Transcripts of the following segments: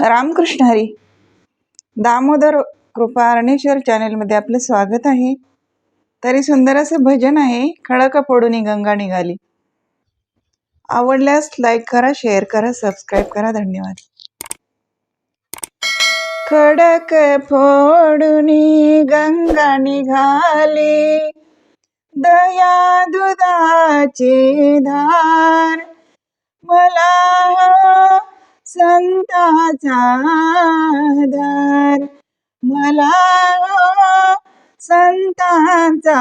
रामकृष्ण हरी. दामोदर कृपा अरणेश्वर चॅनेलमध्ये आपलं स्वागत आहे. तरी सुंदर असं भजन आहे खडक फोडून गंगा निघाली. आवडल्यास लाईक करा शेअर करा सबस्क्राईब करा. धन्यवाद. खडक फोडून गंगा निघाली. दया दुधाची धार. मला संताचा आधार. मला हो संतांचा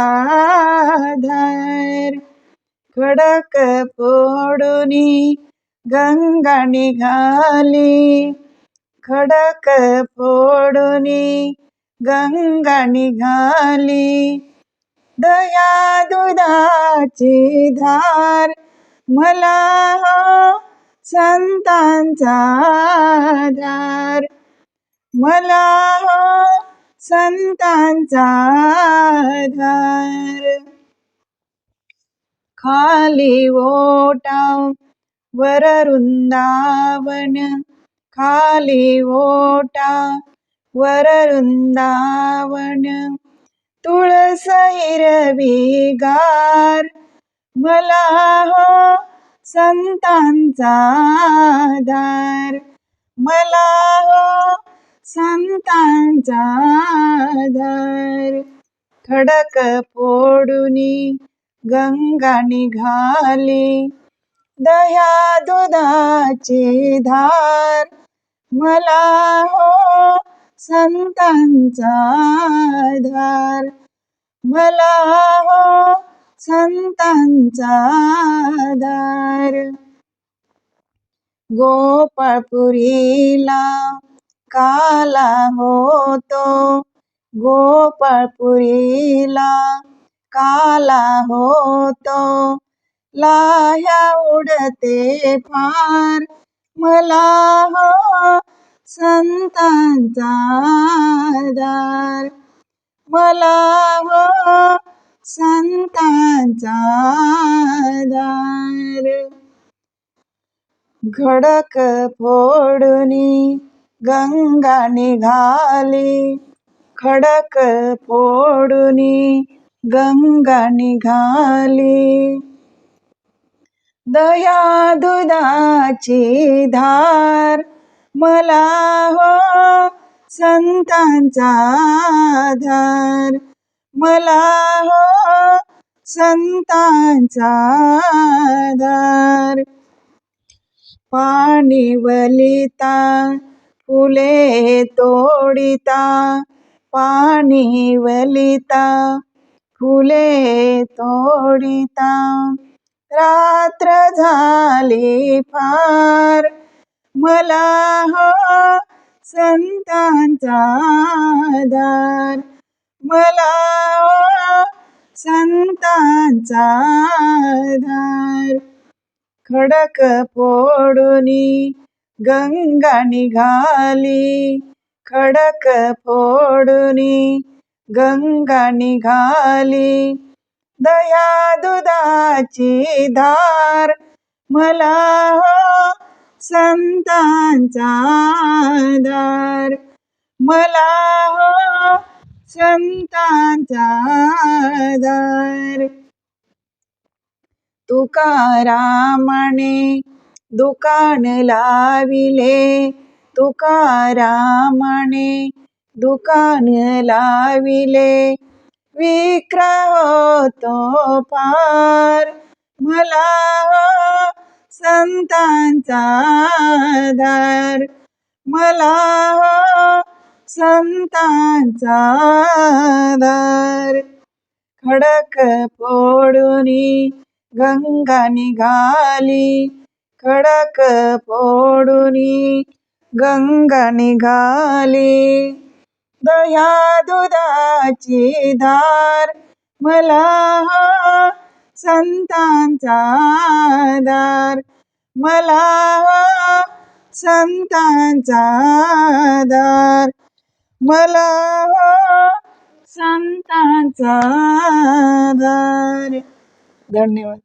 आधार. खडक पोडुनी गंगा निघाली. खडक पोडुनी गंगा निघाली. दया दुधाची धार. मला हो संतांचा आधार. मला हो संतांचा आधार. खाली ओटाव वर वृंदावन. खाली ओटा वर वृंदावन. तुळस हिरवी गार. मला हो संतांचा दार मला हो संतांचा दार खडक फोडूनी गंगा निघाली दह्या दुधाचे धार. मला हो संतांचा धार मला हो संतांचा दार गोपाळपुरीला काला होतो. गोपाळपुरीला काला होतो. लाह्या उडते फार. मला हो संतांचा दार मला हो संतांचा आधार. घडक फोडून गंगा निघाली. खडक फोडून गंगा निघाली. दया दुधाची धार मला हो संतांचा आधार. मला हो संतांचा आधार. पाणी वलिता फुले तोडिता. पाणी वलिता फुले तोडिता. रात्र झाली फार. मला हो संतांचा आधार. मला संतांचा आधार. खडक फोडून गंगा निघाली. खडक फोडून गंगा निघाली. दया दुधाची धार मला हो संतांचा आधार. मला हो संतांचा आधार तुकारामणे दुकान लाविले. तुकारामणे दुकान लाविले. विक्रय होतो पार. मला हो संतांचा आधार मला हो संतांचा आधार. खडक फोडून गंगा निघाली. खडक फोडून गंगा निघाली. दया दुधाची धार मला हो संतांचा आधार. मला हो संतांचा आधार. मला हो संतांचा आधार. धन्यवाद.